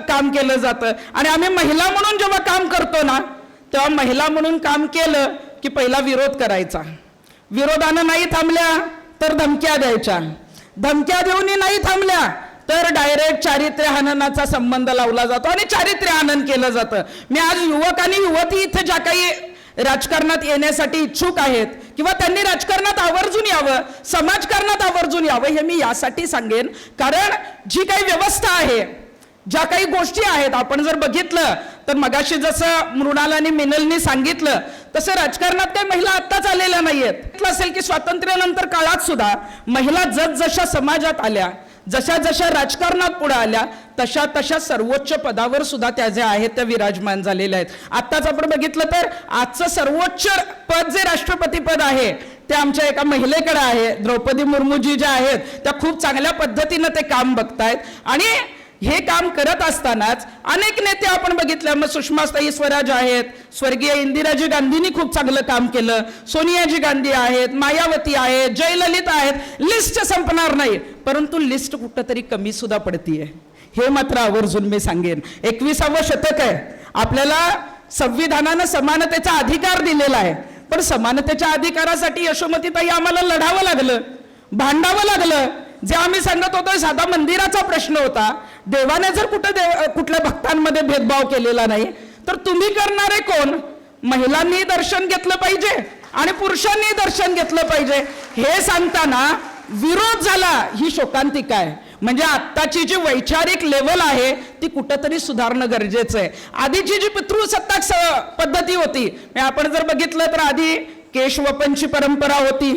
काम केलं जातं. आणि आम्ही महिला म्हणून जेव्हा काम करतो ना तेव्हा महिला म्हणून काम केलं की पहिला विरोध करायचा. विरोधानं नाही थांबल्या तर धमक्या द्यायच्या. धमक्या देऊनही नाही थांबल्या तर डायरेक्ट चारित्र्य हननाचा संबंध लावला जातो आणि चारित्र्य हनन केलं जातं. मी आज युवक आणि युवती इथे ज्या काही राजकारणात येण्यासाठी इच्छुक आहेत किंवा त्यांनी राजकारणात आवर्जून यावं समाजकारणात आवर्जून यावं हे मी यासाठी सांगेन. कारण जी काही व्यवस्था आहे ज्या काही गोष्टी आहेत आपण जर बघितलं तर मगाशी जसं मृणाल आणि मिनलनी सांगितलं तसं राजकारणात काही महिला आत्ताच आलेल्या नाहीयेत. असेल की स्वातंत्र्यानंतर काळात सुद्धा महिला जसजशा समाजात आल्या जशा जशा राजकारणात पुढे आल्या तशा तशा सर्वोच्च पदावर सुद्धा त्या ज्या आहेत त्या विराजमान झालेल्या आहेत. आत्ताच आपण बघितलं तर आजचं सर्वोच्च पद जे राष्ट्रपती पद आहे ते आमच्या एका महिलेकडे आहे द्रौपदी मुर्मूजी ज्या आहेत त्या खूप चांगल्या पद्धतीनं ते काम बघतायत. आणि हे काम करत असतानाच अनेक नेते आपण बघितले. मग सुषमाताई स्वराज आहेत स्वर्गीय इंदिराजी गांधींनी खूप चांगलं काम केलं. सोनियाजी गांधी आहेत मायावती आहेत जयललित आहेत. लिस्ट संपणार नाही. परंतु लिस्ट कुठंतरी कमी सुद्धा पडतीये. हे मात्र आवर्जून मी सांगेन. एकविसावं शतक आहे. आपल्याला संविधानानं समानतेचा अधिकार दिलेला आहे. पण समानतेच्या अधिकारासाठी यशोमतीताई आम्हाला लढावं लागलं. भांडावं लागलं. जे आम्ही सांगत होतो साधा मंदिराचा प्रश्न होता. देवाने जर कुठं देव कुठल्या भक्तांमध्ये भेदभाव केलेला नाही तर तुम्ही करणारे कोण? महिलांनी दर्शन घेतलं पाहिजे आणि पुरुषांनी दर्शन घेतलं पाहिजे. हे सांगताना विरोध झाला ही शोकांतिका आहे. म्हणजे आत्ताची जी वैचारिक लेवल आहे ती कुठंतरी सुधारणं गरजेचं आहे. आधीची जी पितृसत्ताक स- पद्धती होती आपण जर बघितलं तर आधी केशवपनची परंपरा होती.